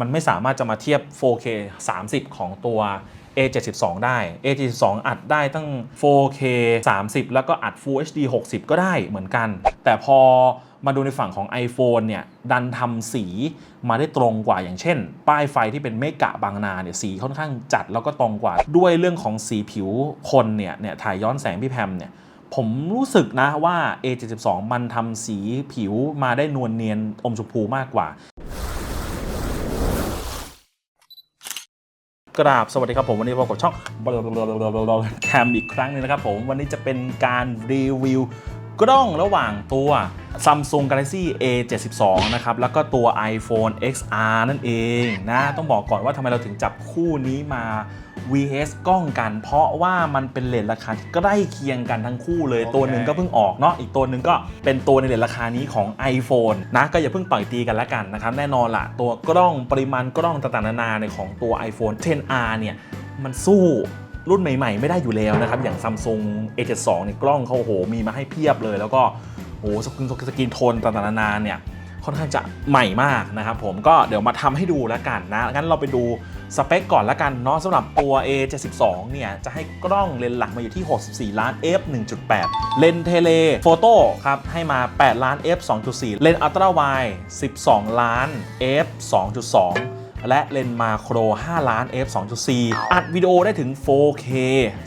มันไม่สามารถจะมาเทียบ 4K 30 ของตัว A72 ได้ A72 อัดได้ตั้ง 4K 30 แล้วก็อัด Full HD 60 ก็ได้เหมือนกัน แต่พอมาดูในฝั่งของ iPhone เนี่ย ดันทำสีมาได้ตรงกว่าอย่างเช่น ป้ายไฟที่เป็นเมกะบางนาเนี่ย สีค่อนข้างจัดแล้วก็ตรงกว่า ด้วยเรื่องของสีผิวคนเนี่ย เนี่ย ถ่ายย้อนแสงพี่แพมเนี่ย ผมรู้สึกนะว่า A72 มันทำสีผิวมาได้นวลเนียนอมชมพูมากกว่า กราบสวัสดีครับผมวันนี้พบกับช่องแคมอีกครั้งหนึงนะครับผมวันนี้จะเป็นการรีวิว กล้องระหว่างตัว Samsung Galaxy A72 นะครับ แล้วก็ตัว iPhone XR นั่นเองนะ ต้องบอกก่อนว่าทำไมเราถึงจับคู่นี้มา VS กล้องกัน เพราะว่ามันเป็นเลนส์ราคาที่ใกล้เคียงกันทั้งคู่เลยโอเคตัวหนึ่งก็เพิ่งออกเนาะ อีกตัวหนึ่งก็เป็นตัวในเลนส์ราคานี้ของ iPhone นะ ก็อย่าเพิ่งต่อยตีกันละกันนะครับ แน่นอนละตัวกล้องปริมาณกล้องต่างๆนานาในของตัว iPhone 10R เนี่ย มันสู้ รุ่นใหม่ๆ ไม่ได้อยู่แล้วนะครับ อย่าง Samsung A72 เนี่ยกล้องเขาโหมีมาให้เพียบเลย แล้วก็โอ้โหสกรีนสกรีนโทนต่างๆนานาเนี่ยค่อนข้างจะใหม่มากนะครับผมก็เดี๋ยวมาทำให้ดูแล้วกันนะงั้นเราไปดูสเปคก่อนแล้วกันเนาะสำหรับตัว A72 เนี่ยจะให้กล้องเลนส์หลักมาอยู่ที่ 64 ล้าน f 1.8 เลนส์เทเลโฟโต้ครับให้มา 8 ล้าน f 2.4 เลนส์อัลตร้าไว12 ล้าน f 2.2 และเลนส์มาโคร 5 ล้าน f 2.4 อัดวิดีโอได้ถึง 4K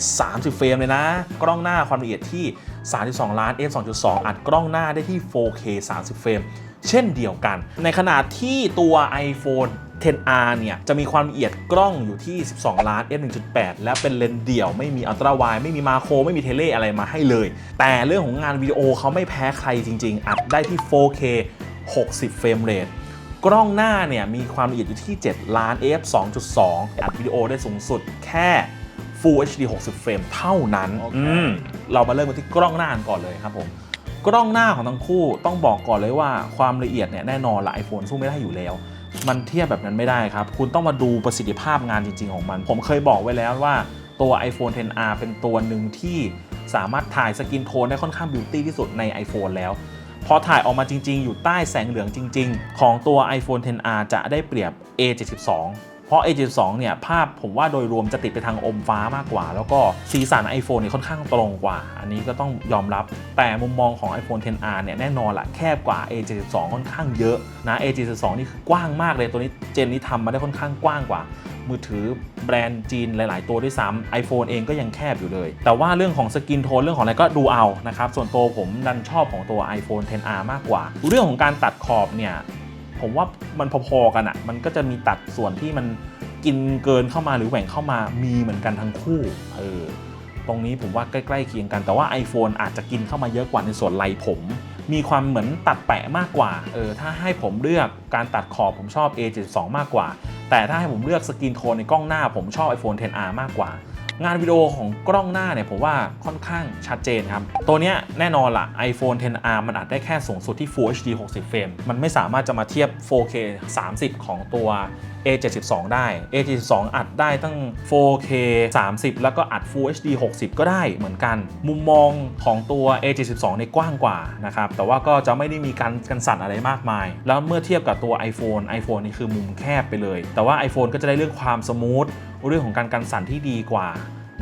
30 เฟรมเลยนะ กล้องหน้าความละเอียดที่ 32 ล้าน f 2.2 อัดกล้องหน้าได้ที่ 4K 30 เฟรม เช่นเดียวกัน ในขณะที่ตัว iPhone 10R เนี่ยจะมีความละเอียดกล้องอยู่ที่ 12 ล้าน f 1.8 และเป็นเลนส์เดี่ยวไม่มีอัลตร้าไวไม่มีมาโคร ไม่มีเทเลอะไรมาให้เลย แต่เรื่องของงานวิดีโอเขาไม่แพ้ใครจริง ๆ อัดได้ที่ 4K 60 เฟรมเรท กล้องหน้าเนี่ยมีความละเอียดอยู่ที่ 7 ล้าน f 2.2 อัดวิดีโอได้สูงสุดแค่ Full HD 60 เฟรมเท่านั้นโอเคอืมเรามาเริ่มกันที่กล้องหน้ากันก่อนเลยครับผม กล้องหน้าของทั้งคู่ต้องบอกก่อนเลยว่าความละเอียดเนี่ยแน่นอนละ iPhone สู้ไม่ได้อยู่แล้ว มันเทียบแบบนั้นไม่ได้ครับ คุณต้องมาดูประสิทธิภาพงานจริง ๆ ของมัน ผมเคยบอกไว้แล้วว่าตัว iPhone 10R เป็นตัวหนึ่งที่สามารถถ่ายสกินโทนได้ค่อนข้างบิวตี้ที่สุดใน iPhone แล้ว พอถ่ายออกมาจริง ๆ อยู่ใต้แสงเหลืองจริง ๆ ของตัว iPhone 10R จะได้เปรียบ A72 เพราะ A72 เนี่ยภาพผมว่าโดยรวมจะติดไปทางอมฟ้ามากกว่า แล้วก็สีสัน iPhone เนี่ยค่อนข้างตรงกว่า อันนี้ก็ต้องยอมรับ แต่มุมมองของ iPhone 10R เนี่ยแน่นอนละแคบกว่า A72 ค่อนข้างเยอะนะ A72 นี่คือกว้างมากเลยตัวนี้เจนนี้ทำมาได้ค่อนข้างกว้างกว่ามือถือแบรนด์จีนหลาย ๆ ตัวด้วยซ้ำ iPhone เองก็ยังแคบอยู่เลย แต่ว่าเรื่องของสกินโทนเรื่องของอะไรก็ดูเอานะครับ ส่วนตัวผมดันชอบของตัว iPhone 10R มากกว่า เรื่องของการตัดขอบเนี่ย ผมว่ามันพอๆกันอะ่ะ มันก็จะมีตัดส่วนที่มันกินเกินเข้ามาหรือแหว่งเข้ามามีเหมือนกันทั้งคู่เออตรงนี้ผมว่าใกล้ๆเคียงกัน แต่ว่า iPhone อาจจะกินเข้ามาเยอะกว่าในส่วนไหลผม มีความเหมือนตัดแปะมากกว่าเออถ้าให้ผมเลือกการตัดขอบผมชอบ A72 มากกว่า แต่ถ้าให้ผมเลือกสกินโทนในกล้องหน้าผมชอบ iPhone 10R มากกว่า งานวิดีโอของกล้องหน้าเนี่ยผมว่าค่อนข้างชัดเจนครับ ตัวเนี้ยแน่นอนล่ะ iPhone 10R มันอัดได้แค่สูงสุดที่ Full HD 60 เฟรม มันไม่สามารถจะมาเทียบ 4K 30 ของตัว A72 ได้ A72 อัดได้ตั้ง 4K 30 แล้วก็อัด Full HD 60 ก็ได้เหมือนกัน มุมมองของตัว A72 ในกว้างกว่านะครับ แต่ว่าก็จะไม่ได้มีการกันสั่นอะไรมากมาย แล้วเมื่อเทียบกับตัว iPhone iPhone นี่คือมุมแคบไปเลย แต่ว่า iPhone ก็จะได้เรื่องความสมูทเรื่องของการกันสั่นที่ดีกว่า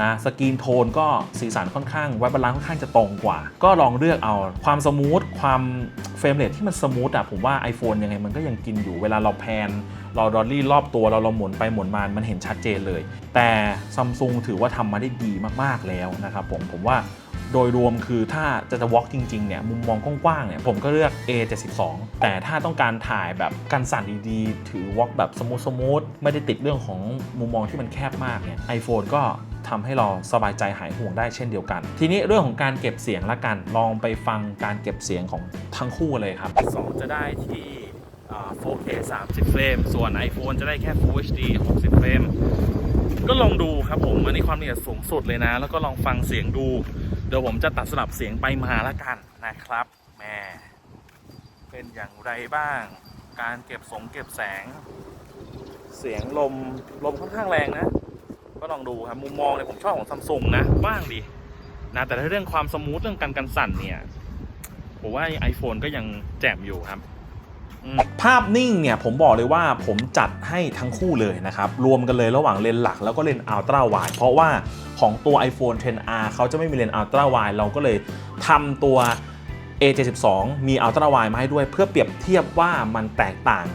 นะสกรีนโทนก็สีสันค่อนข้างไวบาลานซ์ค่อนข้างจะตรงกว่า ก็ลองเลือกเอาความสมูทความเฟรมเรทที่มันสมูทอะผมว่า iPhone ยังไงมันก็ยังกินอยู่เวลาเราแพน เราดอลลี่รอบตัวเราเราหมุนไปหมุนมา มันเห็นชัดเจนเลย แต่ซัมซุงถือว่าทำมาได้ดีมากๆแล้วนะครับผมผมว่าโดยรวมคือถ้าจะจะวอล์กจริง ๆ เนี่ย มุมมองกว้างๆ เนี่ย ผมก็เลือก A72 แต่ถ้าต้องการถ่ายแบบกันสั่นดีๆ ถือวอล์กแบบสมูทสมูทไม่ได้ติดเรื่องของมุมมองที่มันแคบมากเนี่ย iPhone ก็ ทำให้เราสบายใจหายห่วงได้เช่นเดียวกัน ทีนี้เรื่องของการเก็บเสียงละกัน ลองไปฟังการเก็บเสียงของทั้งคู่เลยครับ2จะได้ที่ 4K 30 เฟรม ส่วน iPhone จะได้แค่ Full HD 60 เฟรม ก็ลองดูครับผม อันนี้ความละเอียดสูงสุดเลยนะ แล้วก็ลองฟังเสียงดู เดี๋ยวผมจะตัดสลับเสียงไปมาล้วกันนะครับแหม่เป็นอย่างไรบ้าง การเก็บสงเก็บแสง เสียงลมลมค่อนข้างแรงนะ ก็ลองดูครับมุมมองเนี่ยผมชอบของซัมซุงนะว่างดีนะแต่ถ้าเรื่องความสมูทเรื่องการกันสั่นเนี่ยผมว่า iPhone ก็ยังแจ่มอยู่ครับภาพนิ่งเนี่ยผมบอกเลยว่าผมจัดให้ทั้งคู่เลยนะครับ รวมกันเลยระหว่างเลนส์หลักแล้วก็เลนส์อัลตร้าไวเพราะว่าของตัว iPhone 10R เขาจะไม่มีเลนส์อัลตร้าไวเราก็เลยทำตัว A72 มีอัลตร้าไวมาให้ด้วย เพื่อเปรียบเทียบว่ามันแตกต่าง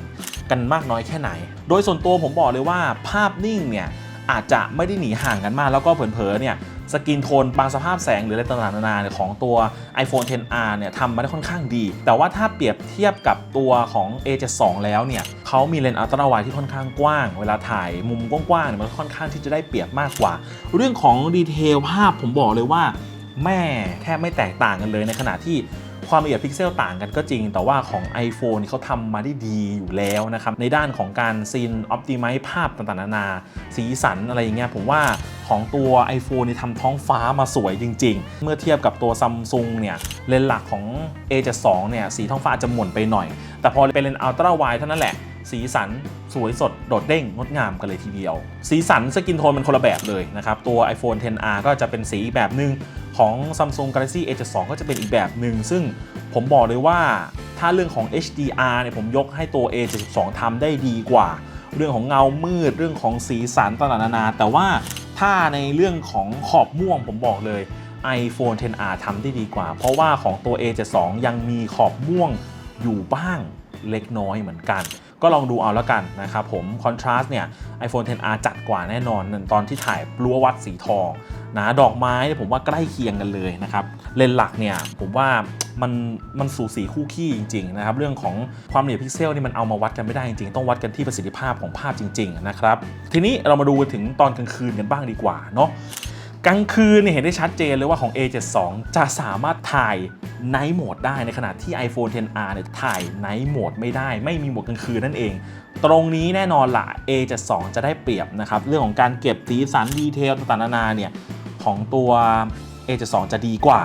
กันมากน้อยแค่ไหน โดยส่วนตัวผมบอกเลยว่าภาพนิ่งเนี่ย อาจจะไม่ได้หนีห่างกันมาก แล้วก็เผลอๆเนี่ยสกินโทนบางสภาพแสงหรืออะไรต่างๆนานาของตัว iPhone 10R เนี่ยทำมาได้ค่อนข้างดี แต่ว่าถ้าเปรียบเทียบกับตัวของ A72 แล้วเนี่ยเขามีเลนส์อัลตร้าไวที่ค่อนข้างกว้าง เวลาถ่ายมุมกว้างๆเนี่ยมันค่อนข้างที่จะได้เปรียบมากกว่า เรื่องของดีเทลภาพผมบอกเลยว่าแม่แทบไม่แตกต่างกันเลยในขณะที่ ความละเอียดพิกเซลต่างกันก็จริง แต่ว่าของ iPhone เขาทำมาได้ดีอยู่แล้วนะครับ ในด้านของการซีนอ p ติไมซ์ภาพต่างๆนานา สีสันอะไรอย่างเงี้ยผมว่าของตัว iPhone นี่ทำท้องฟ้ามาสวยจริง ๆ เมื่อเทียบกับตัว Samsung เนี่ย เลนส์หลักของ A72 เนี่ย สีท้องฟ้าจจะหม่นไปหน่อย แต่พอเป็นเลนส์อัลตร้าไวเท่านั้นแหละ สีสันสวยสดโดดเด้งงดงามกันเลยทีเดียว สีสันสกินโทนมันคนละแบบเลยนะครับตัว iPhone 10R ก็จะเป็นสีแบบหนึ่งของ Samsung Galaxy A72 ก็จะเป็นอีกแบบหนึ่งซึ่งผมบอกเลยว่าถ้าเรื่องของ HDR เนี่ยผมยกให้ตัว A72 ทำได้ดีกว่า เรื่องของเงามืดเรื่องของสีสันต่างๆนานา แต่ว่าถ้าในเรื่องของขอบม่วงผมบอกเลย iPhone 10R ทำได้ดีกว่า เพราะว่าของตัว A72 ยังมีขอบม่วงอยู่บ้างเล็กน้อยเหมือนกัน ก็ลองดูเอาแล้วกันนะครับผมคอนทราสต์เนี่ย iPhone 10R จัดกว่าแน่นอนตอนที่ถ่ายรั้ววัดสีทองนะดอกไม้ผมว่าใกล้เคียงกันเลยนะครับเลนส์หลักเนี่ยผมว่ามันมันสูสีคู่ขี้จริงๆนะครับเรื่องของความละเอียดพิกเซลนี่มันเอามาวัดกันไม่ได้จริงๆ ต้องวัดกันที่ประสิทธิภาพของภาพจริง ๆ นะครับ ทีนี้เรามาดูถึงตอนกลางคืนกันบ้างดีกว่าเนาะ กลางคืนเนี่ยเห็นได้ชัดเจนเลยว่าของ A72 จะสามารถถ่าย Night Mode ได้ในขณะที่ iPhone 10R เนี่ยถ่าย Night Mode ไม่ได้ ไม่มีโหมดกลางคืนนั่นเอง ตรงนี้แน่นอนละ A72 จะได้เปรียบนะครับ เรื่องของการเก็บสีสันดีเทลต่างๆนานาเนี่ย ของตัว A72 จะดีกว่า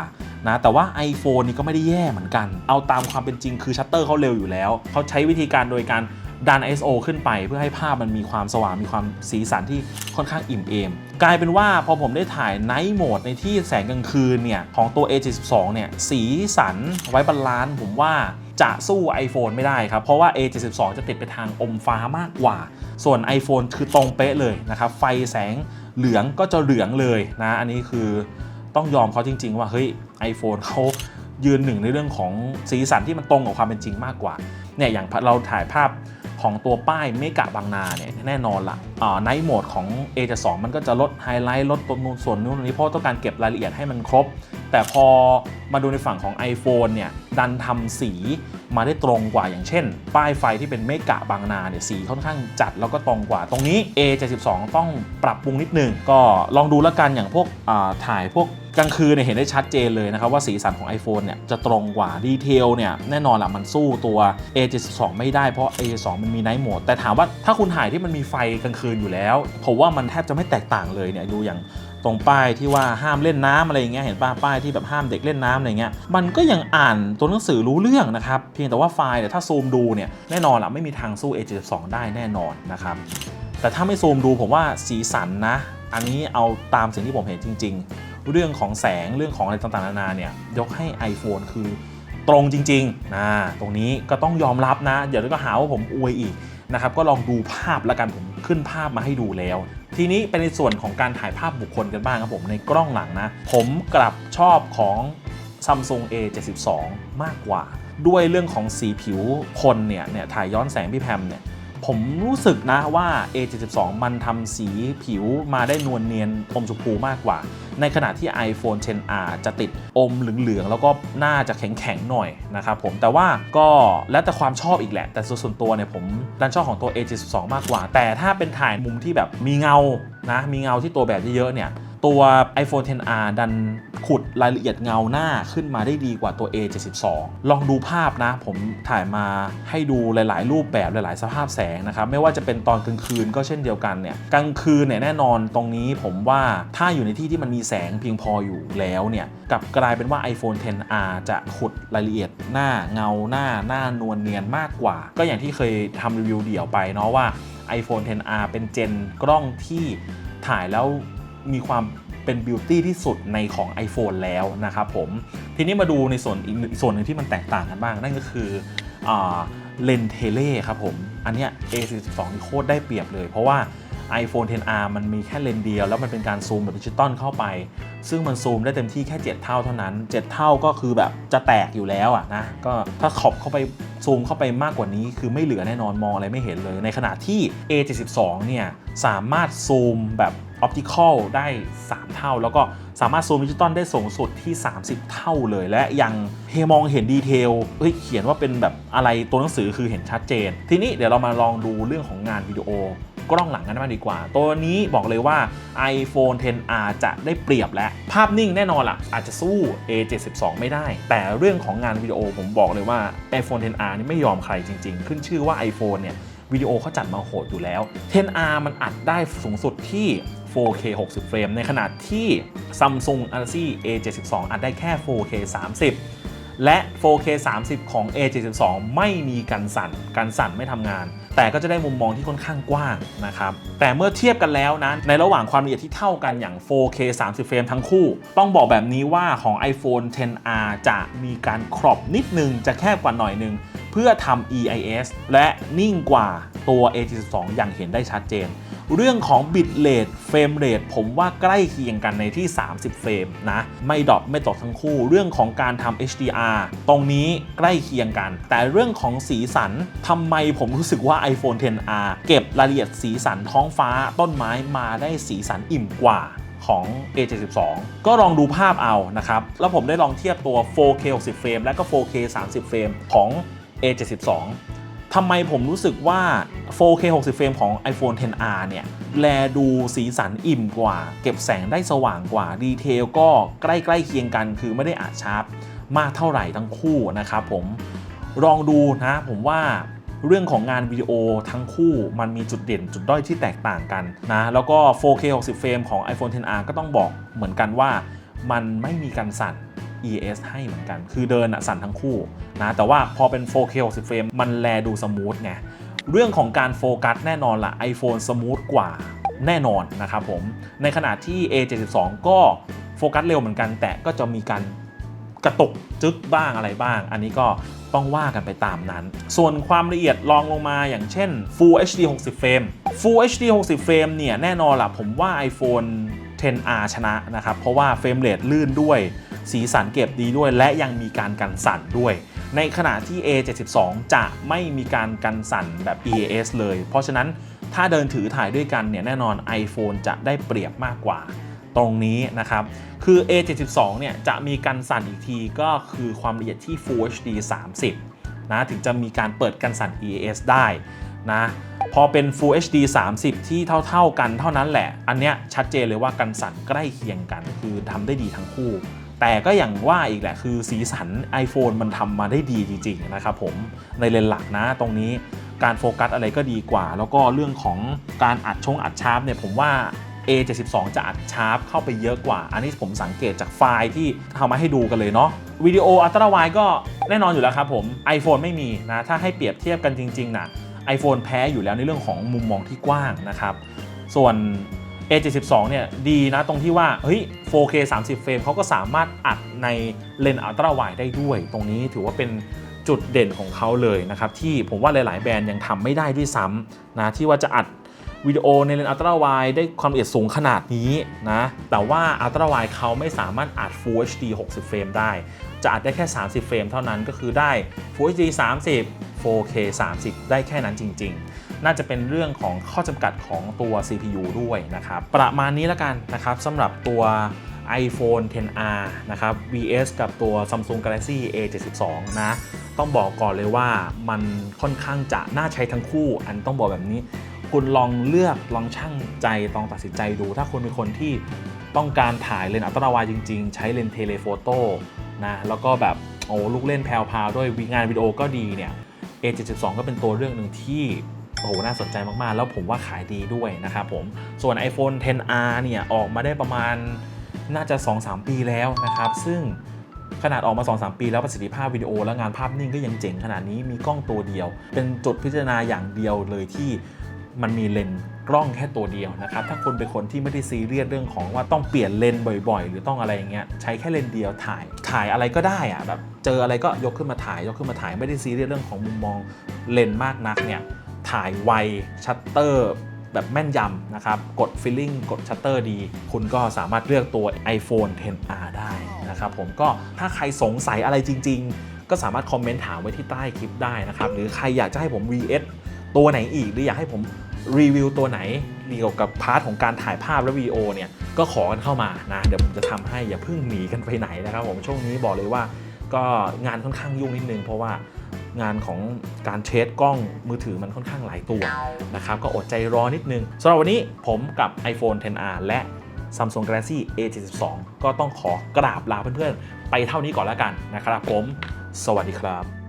นะแต่ว่า iPhone นี่ก็ไม่ได้แย่เหมือนกัน เอาตามความเป็นจริงคือชัตเตอร์เขาเร็วอยู่แล้ว เขาใช้วิธีการโดยการดัน ISO ขึ้นไป เพื่อให้ภาพมันมีความสว่างมีความสีสันที่ค่อนข้างอิ่มเอม กลายเป็นว่าพอผมได้ถ่าย Night Mode ในที่แสงกลางคืนเนี่ยของตัว A72 เนี่ยสีสันไว้บาลานซ์ผมว่าจะสู้ iPhone ไม่ได้ครับ เพราะว่า A72 จะติดไปทางอมฟ้ามากกว่า ส่วน iPhone คือตรงเป๊ะเลยนะครับ ไฟแสงเหลืองก็จะเหลืองเลยนะ อันนี้คือต้องยอมเขาจริง ๆ ว่าเฮ้ย iPhone เขายืนหนึ่งในเรื่องของสีสันที่มันตรงกับความเป็นจริงมากกว่าเนี่ยอย่างเราถ่ายภาพ ของตัวป้ายเมกะบางนาเนี่ยแน่นอนละ่ะไนท์โหมดของ A72 มันก็จะลดไฮไลท์ลดตรงนู้นส่วนนู้นนี้เพราะต้องการเก็บรายละเอียดให้มันครบ แต่พอมาดูในฝั่งของ iPhone เนี่ยดันทำสีมาได้ตรงกว่าอย่างเช่น ป้ายไฟที่เป็นเมกะบางนาเนี่ยสีค่อนข้างจัดแล้วก็ตรงกว่าตรงนี้ A72 ต้องปรับปรุงนิดนึงก็ลองดูแล้วกันอย่างพวกอ่าถ่ายพวก กลางคืนเนี่ยเห็นได้ชัดเจนเลยนะครับว่าสีสันของ iPhone เนี่ยจะตรงกว่าดีเทลเนี่ยแน่นอนละมันสู้ตัว A72 ไม่ได้เพราะ A72 มันมี Night Mode แต่ถามว่าถ้าคุณถ่ายที่มันมีไฟกลางคืนอยู่แล้วผมว่ามันแทบจะไม่แตกต่างเลยเนี่ยดูอย่างตรงป้ายที่ว่าห้ามเล่นน้ำอะไรอย่างเงี้ยเห็นป้าป้ายที่แบบห้ามเด็กเล่นน้ำอะไรเงี้ยมันก็ยังอ่านตัวหนังสือรู้เรื่องนะครับ เพียงแต่ว่าไฟล์เนี่ยถ้าซูมดูเนี่ยแน่นอนละไม่มีทางสู้ A72 ได้แน่นอนนะครับแต่ถ้าไม่ซูมดูผมว่าสีสันนะ อันนี้เอาตามสิ่งที่ผมเห็นจริง ๆ เรื่องของแสงเรื่องของอะไรต่างๆนานาเนี่ยยกให้ iPhone คือตรงจริงๆนะตรงนี้ก็ต้องยอมรับนะ เดี๋ยวก็หาว่าผมอวยอีกนะครับก็ลองดูภาพแล้วกันผมขึ้นภาพมาให้ดูแล้ว ทีนี้เป็นในส่วนของการถ่ายภาพบุคคลกันบ้างครับผมในกล้องหลังนะ ผมกลับชอบของ Samsung A72 มากกว่า ด้วยเรื่องของสีผิวคนเนี่ยเนี่ยถ่ายย้อนแสงพี่แพมเนี่ย ผมรู้สึกนะว่า A72 มันทำสีผิวมาได้นวลเนียนอมชมพูมากกว่า ในขณะที่ iPhone 10R จะติดอมเหลืองๆ แล้วก็น่าจะแข็งๆ หน่อยนะครับผมแต่ว่าก็แล้วแต่ความชอบอีกแหละ แต่ส่วนตัวเนี่ยผมดันชอบของตัว A72 มากกว่า แต่ถ้าเป็นถ่ายมุมที่แบบมีเงานะมีเงาที่ตัวแบบเยอะๆเนี่ย ตัว iPhone 10R ดันขุดรายละเอียดเงาหน้าขึ้นมาได้ดีกว่าตัว A72 ลองดูภาพนะ ผมถ่ายมาให้ดูหลาย ๆ รูปแบบหลาย ๆ สภาพแสงนะครับ ไม่ว่าจะเป็นตอนกลางคืนก็เช่นเดียวกันเนี่ยกลางคืนเนี่ยแน่นอนตรงนี้ผมว่าถ้าอยู่ในที่ที่มันมีแสงเพียงพออยู่แล้วเนี่ยกลับกลายเป็นว่า iPhone 10R จะขุดรายละเอียดหน้าเงาหน้าหน้านวลเนียนมากกว่า ก็อย่างที่เคยทำรีวิวเดี่ยวไปเนาะว่า iPhone 10R เป็นเจนกล้องที่ถ่ายแล้ว มีความเป็นบิวตี้ที่สุดในของ iPhone แล้วนะครับผม ทีนี้มาดูในส่วนอีกส่วนหนึ่งที่มันแตกต่างกันบ้าง นั่นก็คือเลนเทเล่ครับผม อันเนี้ย A42 นี่โคตรได้เปรียบเลย เพราะว่า iPhone 10R มันมีแค่เลนเดียว แล้วมันเป็นการซูมแบบดิจิตอลเข้าไป ซึ่งมันซูมได้เต็มที่แค่ 7 เท่าเท่านั้น 7 เท่าก็คือแบบจะแตกอยู่แล้วอะนะก็ถ้าขอบเข้าไปซูมเข้าไปมากกว่านี้ คือไม่เหลือแน่นอนมองอะไรไม่เห็นเลย ในขณะที่ A72 เนี่ยสามารถซูมแบบออปติคอลได้ 3 เท่า แล้วก็สามารถซูมดิจิตอลได้สูงสุดที่ 30 เท่าเลย และยังเฮมองเห็นดีเทลเฮ้ยเขียนว่าเป็นแบบอะไรตัวหนังสือคือเห็นชัดเจน ทีนี้เดี๋ยวเรามาลองดูเรื่องของงานวิดีโอ กล้องหลังกันมางดีกว่า ตัวนี้บอกเลยว่า iPhone 10R จะได้เปรียบและ ภาพนิ่งแน่นอนล่ะ อาจจะสู้ A72 ไม่ได้ แต่เรื่องของงานวิดีโอผมบอกเลยว่า iPhone 10R นี่ไม่ยอมใครจริง ๆ ขึ้นชื่อว่า iPhone เนี่ยวิดีโอเขาจัดมาโหดอยู่แล้ว 10R มันอัดได้สูงสุดที่ 4K 60 เฟรม ในขณะที่ Samsung Galaxy A72 อัดได้แค่ 4K 30 และ 4K 30 ของ A72 ไม่มีกันสั่น กันสั่นไม่ทำงาน แต่ก็จะได้มุมมองที่ค่อนข้างกว้างนะครับแต่เมื่อเทียบกันแล้วนะในระหว่างความละเอียดที่เท่ากันอย่าง 4K 30 เฟรมทั้งคู่ ต้องบอกแบบนี้ว่าของ iPhone 10R จะมีการครอบนิดนึงจะแคบกว่าหน่อยนึงเพื่อทำ EIS และนิ่งกว่าตัว A72 อย่างเห็นได้ชัดเจน เรื่องของ bit rate frame rate ผมว่าใกล้เคียงกันในที่ 30 เฟรมนะ ไม่ดรอปไม่ตกทั้งคู่ เรื่องของการทำ HDR ตรงนี้ใกล้เคียงกัน แต่เรื่องของสีสันทำไมผมรู้สึกว่า iPhone 10R เก็บรายละเอียดสีสันท้องฟ้าต้นไม้มาได้สีสันอิ่มกว่าของ A72 ก็ลองดูภาพเอานะครับ แล้วผมได้ลองเทียบตัว 4K 60เฟรมและก็ 4K 30เฟรมของ A72 ทำไมผมรู้สึกว่า 4K 60เฟรมของ iPhone 10R เนี่ย แลดูสีสันอิ่มกว่า เก็บแสงได้สว่างกว่า ดีเทลก็ใกล้ๆเคียงกัน คือไม่ได้อาจชาร์ปมากเท่าไหร่ทั้งคู่นะครับผม ลองดูนะ ผมว่าเรื่องของงานวิดีโอทั้งคู่มันมีจุดเด่นจุดด้อยที่แตกต่างกันนะ แล้วก็ 4K 60เฟรมของ iPhone 10R ก็ต้องบอกเหมือนกันว่ามันไม่มีการสั่น ES ให้เหมือนกัน คือเดินอะสั่นทั้งคู่นะ แต่ว่าพอเป็น 4K 60เฟรมมันแลดูสมูทไง เรื่องของการโฟกัสแน่นอนละ iPhone สมูทกว่าแน่นอนนะครับผม ในขณะที่ A72 ก็โฟกัสเร็วเหมือนกัน แต่ก็จะมีการกระตุกจึ๊กบ้างอะไรบ้าง อันนี้ก็ต้องว่ากันไปตามนั้น ส่วนความละเอียดลองลงมาอย่างเช่น Full HD 60เฟรม Full HD 60เฟรมเนี่ยแน่นอนล่ะผมว่า iPhone 10R ชนะนะครับ เพราะว่าเฟรมเรทลื่นด้วย สีสันเก็บดีด้วย และยังมีการกันสั่นด้วย ในขณะที่ A72 จะไม่มีการกันสั่นแบบ EAS เลย เพราะฉะนั้นถ้าเดินถือถ่ายด้วยกันเนี่ยแน่นอน iPhone จะได้เปรียบมากกว่าตรงนี้นะครับ คือ A72 เนี่ยจะมีการสั่นอีกทีก็คือความละเอียดที่ Full HD 30 นะ ถึงจะมีการเปิดกันสั่น EAS ได้นะ พอเป็น Full HD 30 ที่เท่า ๆกันเท่านั้นแหละ อันเนี้ยชัดเจนเลยว่ากันสั่นใกล้เคียงกัน คือทำได้ดีทั้งคู่ แต่ก็อย่างว่าอีกแหละคือสีสัน iPhone มันทำมาได้ดีจริงๆนะครับผมในเลนหลักนะตรงนี้การโฟกัสอะไรก็ดีกว่า แล้วก็เรื่องของการอัดชงอัดชาร์ปเนี่ยผมว่า A72 จะอัดชาร์ปเข้าไปเยอะกว่า อันนี้ผมสังเกตจากไฟล์ที่ทำมาให้ดูกันเลยเนาะวิดีโออัลตร้าไวก็แน่นอนอยู่แล้วครับผม iPhone ไม่มีนะ ถ้าให้เปรียบเทียบกันจริงๆนะ iPhone แพ้อยู่แล้วในเรื่องของมุมมองที่กว้างนะครับ ส่วน A72 เนี่ยดีนะตรงที่ว่าเฮ้ย 4K 30 เฟรมเขาก็สามารถอัดในเลนส์อัลตร้าไวได้ด้วย ตรงนี้ถือว่าเป็นจุดเด่นของเขาเลยนะครับ ที่ผมว่าหลาย ๆ แบรนด์ยังทำไม่ได้ด้วยซ้ำนะที่ว่าจะอัดวิดีโอในเลนส์อัลตร้าไวได้ความละเอียดสูงขนาดนี้นะ แต่ว่าอัลตร้าไวเขาไม่สามารถอัด Full HD 60 เฟรมได้ จะอัดได้แค่ 30 เฟรมเท่านั้นก็คือได้ Full HD 30 4K 30 ได้แค่นั้นจริง ๆ น่าจะเป็นเรื่องของข้อจำกัดของตัว CPU ด้วยนะครับประมาณนี้แล้วกันนะครับสำหรับตัว iPhone 10R นะครับ vs กับตัว Samsung Galaxy A72 นะต้องบอกก่อนเลยว่ามันค่อนข้างจะน่าใช้ทั้งคู่ อันต้องบอกแบบนี้ คุณลองเลือกลองช่างใจลองตัดสินใจดู ถ้าคุณเป็นคนที่ต้องการถ่ายเลนส์อัลตราไวด์จริง ๆ ใช้เลนส์เทเลโฟโต้นะแล้วก็แบบโอ้ลูกเล่นแพรวๆด้วยงานวิดีโอก็ดีเนี่ย A72 ก็เป็นตัวเรื่องหนึ่งที่ โอ้โหน่าสนใจมากๆ แล้วผมว่าขายดีด้วยนะครับผมส่วน iPhone 10R เนี่ยออกมาได้ประมาณน่าจะ 2-3 ปีแล้วนะครับ ซึ่งขนาดออกมา 2-3 ปีแล้วประสิทธิภาพวิดีโอและงานภาพนิ่งก็ยังเจ๋งขนาดนี้มีกล้องตัวเดียว เป็นจุดพิจารณาอย่างเดียวเลยที่มันมีเลนส์กล้องแค่ตัวเดียวนะครับ ถ้าคุณเป็นคนที่ไม่ได้ซีเรียสเรื่องของว่าต้องเปลี่ยนเลนส์บ่อยๆ หรือต้องอะไรอย่างเงี้ยใช้แค่เลนส์เดียวถ่ายถ่ายอะไรก็ได้อะแบบเจออะไรก็ยกขึ้นมาถ่ายยกขึ้นมาถ่ายไม่ได้ซีเรียสเรื่องของมุมมองเลนส์มากนักเนี่ย ถ่ายไวชัตเตอร์แบบแม่นยำนะครับ กดฟิลลิ่งกดชัตเตอร์ดี คุณก็สามารถเลือกตัว iPhone 10R ได้นะครับผมก็ถ้าใครสงสัยอะไรจริง ๆ ก็สามารถคอมเมนต์ถามไว้ที่ใต้คลิปได้นะครับ หรือใครอยากจะให้ผม vs ตัวไหนอีก หรืออยากให้ผมรีวิวตัวไหนเกี่ยวกับพาร์ทของการถ่ายภาพและวีโอเนี่ย ก็ขอกันเข้ามานะ เดี๋ยวผมจะทำให้อย่าเพิ่งหนีกันไปไหนนะครับผมช่วงนี้บอกเลยว่า ก็งานค่อนข้างยุ่งนิดนึงเพราะว่า งานของการเทสกล้องมือถือมันค่อนข้างหลายตัวนะครับก็อดใจรอนิดนึงสำหรับวันนี้ผมกับ iPhone 10R และ Samsung Galaxy A72 ก็ต้องขอกราบลาเพื่อนๆ ไปเท่านี้ก่อนแล้วกันนะครับผม สวัสดีครับ